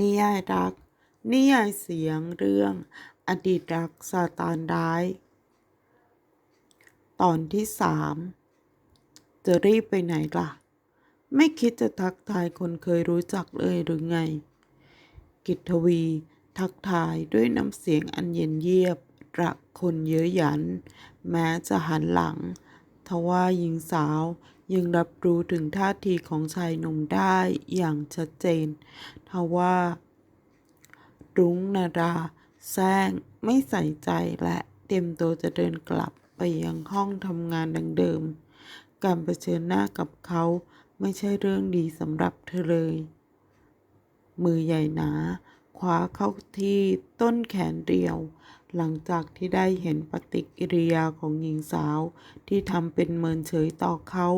นิยายรัก นิยายเสียงเรื่อง อดีตรักซาตานร้าย ตอนที่สามจะรีบไปไหนล่ะ ไม่คิดจะทักทายคนเคยรู้จักเลยหรือไง กิตวี ทักทายด้วยน้ำเสียงอันเย็นเยียบรักคนเย้ยหยัน แม้จะหันหลัง ทว่าหญิงสาว ยังรับรู้ถึงท่าทีของชายหนุ่มได้อย่างชัดเจนทว่า รุ้งนาราแซงไม่ใส่ใจและเตรียมตัวจะเดินกลับไปยังห้องทำงานดังเดิม การเผชิญหน้ากับเขาไม่ใช่เรื่องดีสำหรับเธอเลย มือใหญ่หนาคว้าเข้าที่ต้นแขนเรียว หลังจากที่ได้เห็นปฏิกิริยาของหญิงสาวที่ทำเป็นเมินเฉยต่อเขา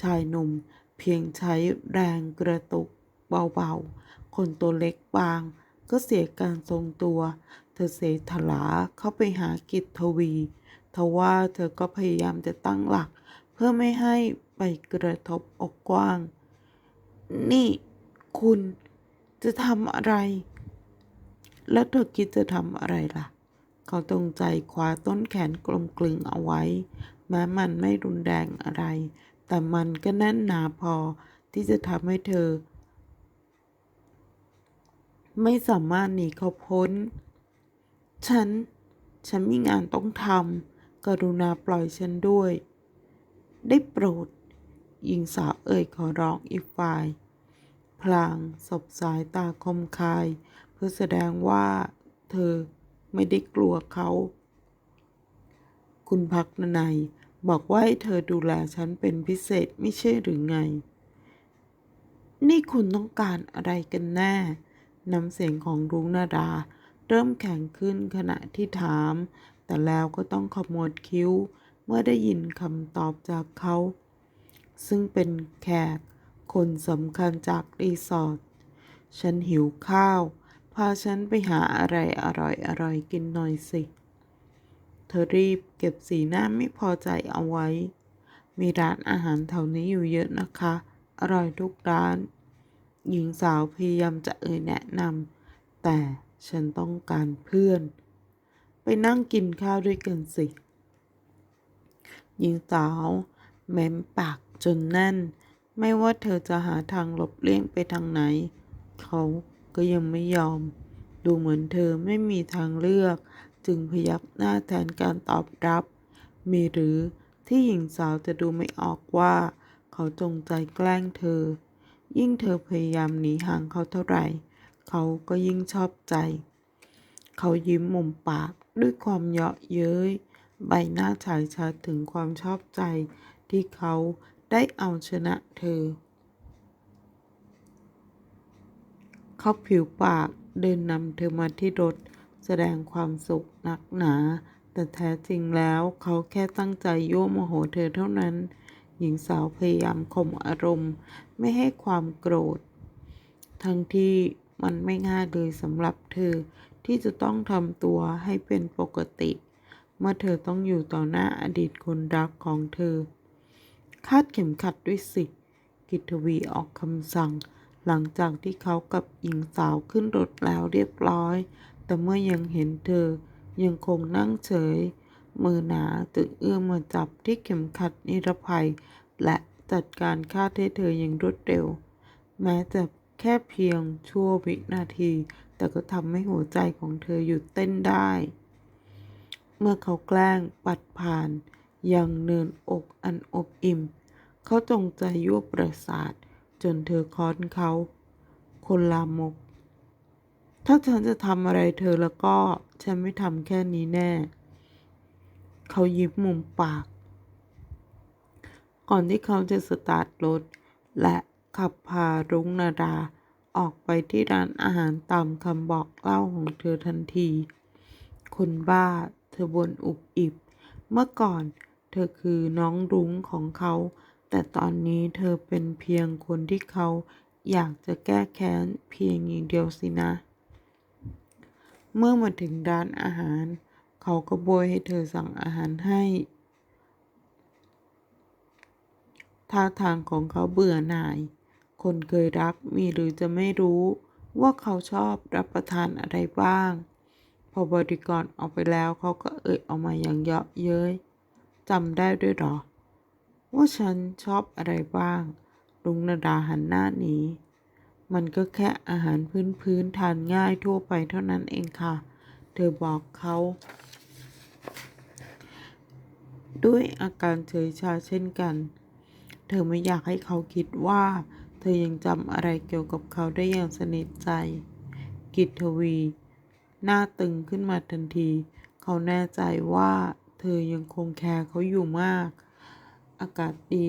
ชายหนุ่มเพียงใช้แรงกระตุกเบาๆ คนตัวเล็กบาง ก็เสียการทรงตัว เธอเสถลาเข้าไปหากิตทวีทว่าเธอก็พยายามจะตั้งหลัก เพื่อไม่ให้ไปกระทบอกกว้าง นี่คุณจะทำอะไร แล้วเธอคิดจะทำอะไรล่ะ เขาตรงใจคว้าต้นแขนกลมกลึงเอาไว้ แม้มันไม่รุนแรงอะไร แต่มันก็แน่นหนาพอที่จะทำให้เธอ ไม่สามารถหนีเขาพ้น ฉัน ฉันมีงานต้องทำกรุณาปล่อยฉันด้วย ได้โปรดหญิงสาวเอ่ยขอร้องอีกฝ่าย พลางสบสายตาคมคาย เพื่อแสดงว่าเธอไม่ได้กลัวเขา คุณพักนนัย บอกว่าให้เธอดูแลฉันเป็นพิเศษไม่ใช่หรือไง นี่คุณต้องการอะไรกันแน่ น้ำเสียงของรุ้งนาดา เริ่มแข็งขึ้นขณะที่ถาม แต่แล้วก็ต้องขมวดคิ้ว เมื่อได้ยินคำตอบจากเขา ซึ่งเป็นแขก คนสำคัญจากรีสอร์ท ฉันหิวข้าว พาฉันไปหาอะไรอร่อยๆกินหน่อยสิเธอรีบเก็บสีหน้าไม่พอใจเอาไว้ มีร้านอาหารแถวนี้อยู่เยอะนะคะ อร่อยทุกร้าน หญิงสาวพยายามจะเอ่ยแนะนำแต่ฉันต้องการเพื่อน ไปนั่งกินข้าวด้วยกันสิ หญิงสาวเม้มปากจนแน่น ไม่ว่าเธอจะหาทางหลบเลี่ยงไปทางไหน เขาก็ยังไม่ยอม ดูเหมือนเธอไม่มีทางเลือก จึงพยักหน้าแทนการตอบรับ มีหรือที่หญิงสาวจะดูไม่ออกว่า เขาจงใจแกล้งเธอ ยิ่งเธอพยายามหนีห่างเขาเท่าไหร่ เขาก็ยิ่งชอบใจ เขายิ้มมุมปากด้วยความเยาะเย้ย ใบหน้าฉายชัดถึงความชอบใจ ที่เขาได้เอาชนะเธอ เขาผิวปากเดินนำเธอมาที่รถ แสดงความสุขนักหนา แต่แท้จริงแล้วเขาแค่ตั้งใจยั่วโมโหเธอเท่านั้น หญิงสาวพยายามข่มอารมณ์ ไม่ให้ความโกรธ ทั้งที่มันไม่ง่ายเลยสำหรับเธอที่จะต้องทำตัวให้เป็นปกติ เมื่อเธอต้องอยู่ต่อหน้าอดีตคนรักของเธอ คาดเข็มขัดด้วยสิ กิตวีออกคำสั่ง หลังจากที่เขากับหญิงสาวขึ้นรถแล้วเรียบร้อย แต่เมื่อยังเห็นเธอยังคงนั่งเฉย มือหนาจึงเอื้อมมาจับที่เข็มขัดนิรภัย และจัดการคาให้เธออย่างรวดเร็ว แม้จะแค่เพียงชั่ววินาที แต่ก็ทำให้หัวใจของเธอหยุดเต้นได้ เมื่อเขาแกล้งปัดผ่านอยังเนินอกอันอบอิ่ม เขาจงใจยั่วประสาท จนเธอค้อนเขา คนลามก ถ้าฉันจะทำอะไรเธอแล้วก็ ฉันไม่ทำแค่นี้แน่ เขายิ้มมุมปาก ก่อนที่เขาจะสตาร์ทรถ และขับพารุ้งนาดาออกไปที่ร้านอาหารตามคำบอกเล่าของเธอทันที คนบ้าเธอบ่นอุบอิบ เมื่อก่อนเธอคือน้องรุ้งของเขา แต่ตอนนี้เธอเป็นเพียงคนที่เขาอยากจะแก้แค้นเพียงอย่างเดียวสินะ เมื่อมาถึงร้านอาหาร เขาก็โบยให้เธอสั่งอาหารให้ท่าทางของเขาเบื่อหน่าย คนเคยรักมีหรือจะไม่รู้ว่าเขาชอบรับประทานอะไรบ้าง พอบริกรออกไปแล้วเขาก็เอ่ยออกมาอย่างเยาะเย้ยจำได้ด้วยหรอ ว่าฉันชอบอะไรบ้าง ลุงนาดาหันหน้าหนี มันก็แค่อาหารพื้นๆทานง่ายทั่วไปเท่านั้นเองค่ะ เธอบอกเขา ด้วยอาการเฉยชาเช่นกัน เธอไม่อยากให้เขาคิดว่า เธอยังจำอะไรเกี่ยวกับเขาได้อย่างสนิทใจ กิตทวี หน้าตึงขึ้นมาทันที เขาแน่ใจว่า เธอยังคงแคร์เขาอยู่มาก อากาศดี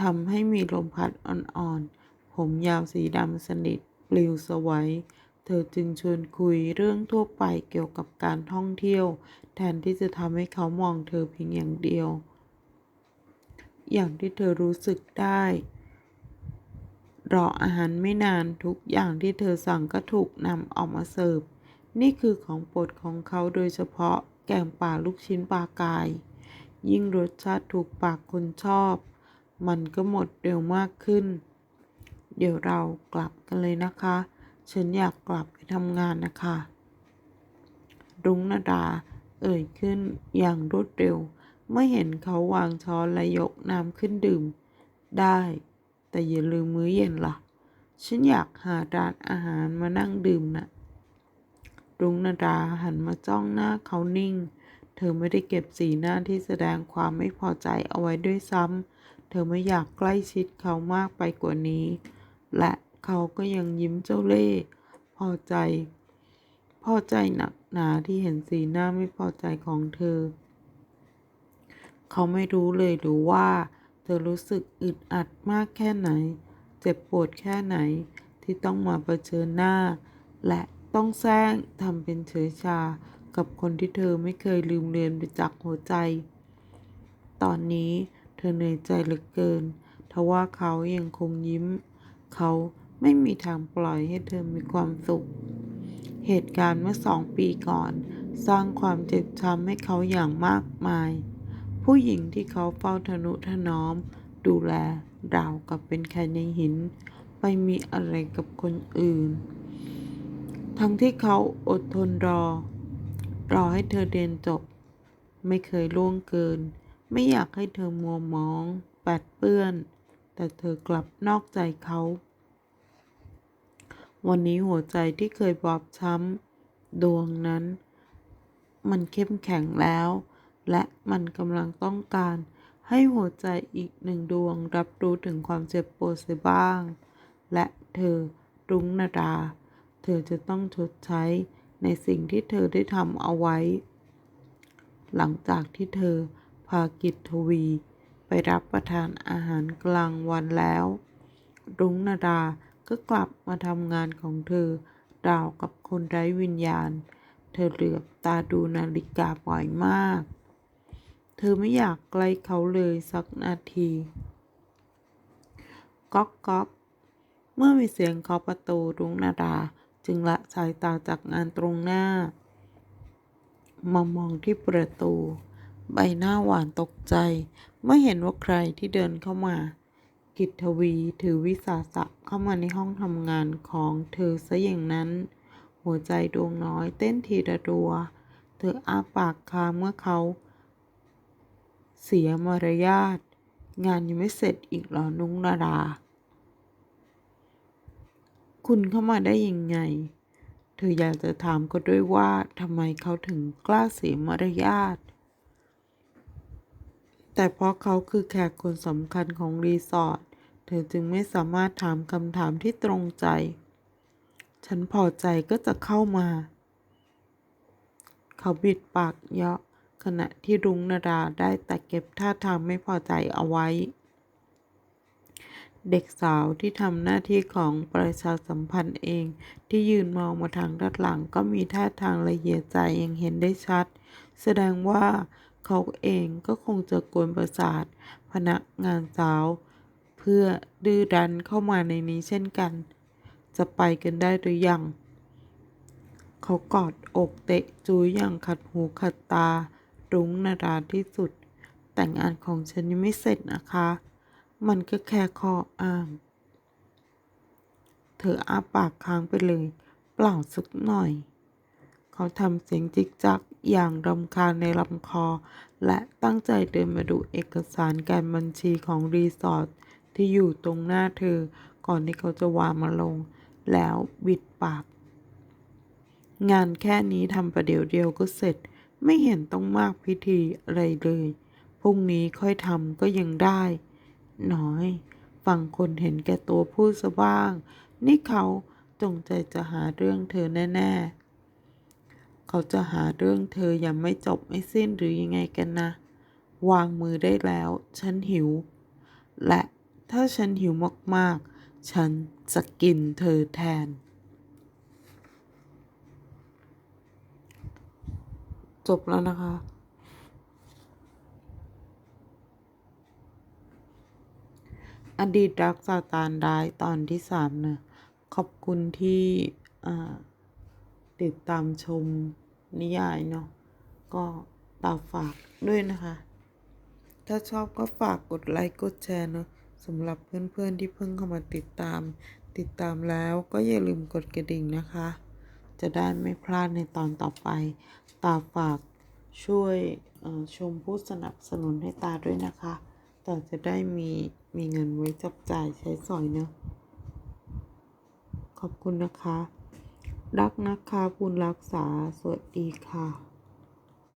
ทำให้มีลมพัดอ่อนๆ ผมยาวสีดำสนิทปลิวสวัยเธอจึงชวนคุยเรื่องทั่วไปเกี่ยวกับการท่องเที่ยว แทนที่จะทำให้เขามองเธอเพียงอย่างเดียว อย่างที่เธอรู้สึกได้ รออาหารไม่นานทุกอย่างที่เธอสั่งก็ถูกนำออกมาเสิร์ฟ นี่คือของโปรดของเขาโดยเฉพาะแกงป่าลูกชิ้นปลากาย ยิ่งรสชาติถูกปากคนชอบ มันก็หมดเร็วมากขึ้น เดี๋ยวเรากลับกันเลยนะคะ ฉันอยากกลับไปทำงานนะคะ รุ้งนาดา เอ่ยขึ้นอย่างรวดเร็วเมื่อเห็นเขาวางช้อนและยกน้ำขึ้นดื่ม ได้ แต่อย่าลืมมื้อเย็นล่ะ ฉันอยากหาร้านอาหารมานั่งดื่มนะ่ะ รุ้งนาดาหันมาจ้องหน้าเขานิ่ง เธอไม่ได้เก็บสีหน้าที่แสดงความไม่พอใจเอาไว้ด้วยซ้ำเธอไม่อยากใกล้ชิดเขามากไปกว่านี้ เขาก็ยังยิ้มเจ้าเล่ห์พอใจ พอใจหนักหนาที่เห็นสีหน้าไม่พอใจของเธอ เขาไม่รู้เลยหรือว่า เธอรู้สึกอึดอัดมากแค่ไหน เจ็บปวดแค่ไหนที่ต้องมาเผชิญหน้า และต้องแซงทำเป็นเฉยชากับคนที่เธอไม่เคยลืมเลือนไปจากหัวใจ ตอนนี้เธอเหนื่อยใจเหลือเกินทว่าเขายังคงยิ้ม เขา ไม่มีทางปล่อยให้เธอมีความสุข เหตุการณ์เมื่อสองปีก่อน สร้างความเจ็บช้ำให้เขาอย่างมากมาย ผู้หญิงที่เขาเฝ้าทนุถนอม ดูแลราวกับเป็นแค่ในหิน ไปมีอะไรกับคนอื่น ทั้งที่เขาอดทนรอ รอให้เธอเรียนจบ ไม่เคยล่วงเกิน ไม่อยากให้เธอมัวมอง แปดเปื้อน แต่เธอกลับนอกใจเขา วันนี้หัวใจที่เคยบอบช้ำดวงนั้น มันเข้มแข็งแล้ว และมันกำลังต้องการให้หัวใจอีกหนึ่งดวงรับรู้ถึงความเจ็บปวดเสียบ้าง และเธอรุ้งนาดา เธอจะต้องชดใช้ในสิ่งที่เธอได้ทำเอาไว้ หลังจากที่เธอพากิจทวี ไปรับประทานอาหารกลางวันแล้ว รุ้งนาดา ก็กลับมาทำงานของเธอราวกับคนไร้วิญญาณ เธอเหลือบตาดูนาฬิกาบ่อยมาก เธอไม่อยากใกล้เขาเลยสักนาทีก๊อกก๊อกเมื่อมีเสียงเคาะประตูรุ้งนาดาจึงละสายตาจากงานตรงหน้า มามองที่ประตู ใบหน้าหวานตกใจ เมื่อเห็นว่าใครที่เดินเข้ามา กิตทวีถือวิสาสะเข้ามาในห้องทำงานของเธอซะอย่างนั้น หัวใจดวงน้อยเต้นทีละรัว เธออ้าปากค้างเมื่อเขา เสียมารยาท งานยังไม่เสร็จอีกหรอนุ้งนาดา คุณเข้ามาได้ยังไง เธออยากจะถามก็ด้วยว่าทำไมเขาถึงกล้าเสียมารยาท แต่เพราะเขาคือแขกคนสำคัญของรีสอร์ท เธอจึงไม่สามารถถามคำถามที่ตรงใจ ฉันพอใจก็จะเข้ามา เขาบิดปากเยาะขณะที่รุ้งนาดาได้แต่เก็บท่าทางไม่พอใจเอาไว้ เด็กสาวที่ทำหน้าที่ของประชาสัมพันธ์เองที่ยืนมองมาทางด้านหลังก็มีท่าทางละเอียดใจอย่างเห็นได้ชัด แสดงว่า เขาเองก็คงจะกวนประสาท พนักงานสาว เพื่อดื้อดันเข้ามาในนี้เช่นกัน จะไปกันได้หรือยัง เขากอดอกเตะจุยอย่างขัดหูขัดตา รุ้งนาดาที่สุด แต่งงานของฉันยังไม่เสร็จนะคะ มันก็แค่ข้ออ้างเธธออ้าปากค้างไปเลย เปล่าสักหน่อย เขาทำเสียงจิกจัก อย่างรำคาญในลำคอ และตั้งใจเดินมาดูเอกสารการบัญชีของรีสอร์ทที่อยู่ตรงหน้าเธอ ก่อนที่เขาจะวางมาลง แล้วบิดปาก งานแค่นี้ทำประเดี๋ยวเดียวก็เสร็จ ไม่เห็นต้องมากพิธีอะไรเลย พรุ่งนี้ค่อยทำก็ยังได้ น้อยฟังคนเห็นแก่ตัวพูดซะบ้าง นี่เขาจงใจจะหาเรื่องเธอแน่ ๆ เขาจะหาเรื่องเธอยังไม่จบไม่สิ้นหรือยังไงกันนะ วางมือได้แล้ว ฉันหิว และถ้าฉันหิวมากๆ ฉันจะกินเธอแทน จบแล้วนะคะอดีตรักซาตานร้ายตอนที่สามนะขอบคุณที่อ่า ติดตามชมนิยายเนาะก็ตามฝากด้วยนะคะ ถ้าชอบก็ฝากกดไลค์กดแชร์เนาะสำหรับเพื่อนๆที่เพิ่งเข้ามาติดตาม ติดตามแล้วก็อย่าลืมกดกระดิ่งนะคะ จะได้ไม่พลาดในตอนต่อไป ตาฝากช่วยชมผู้สนับสนุนให้ตาด้วยนะคะตาจะได้มีมีเงินไว้จับจ่ายใช้สอยเนอะขอบคุณนะคะ รักนะคะคุณรักษา สวัสดีค่ะ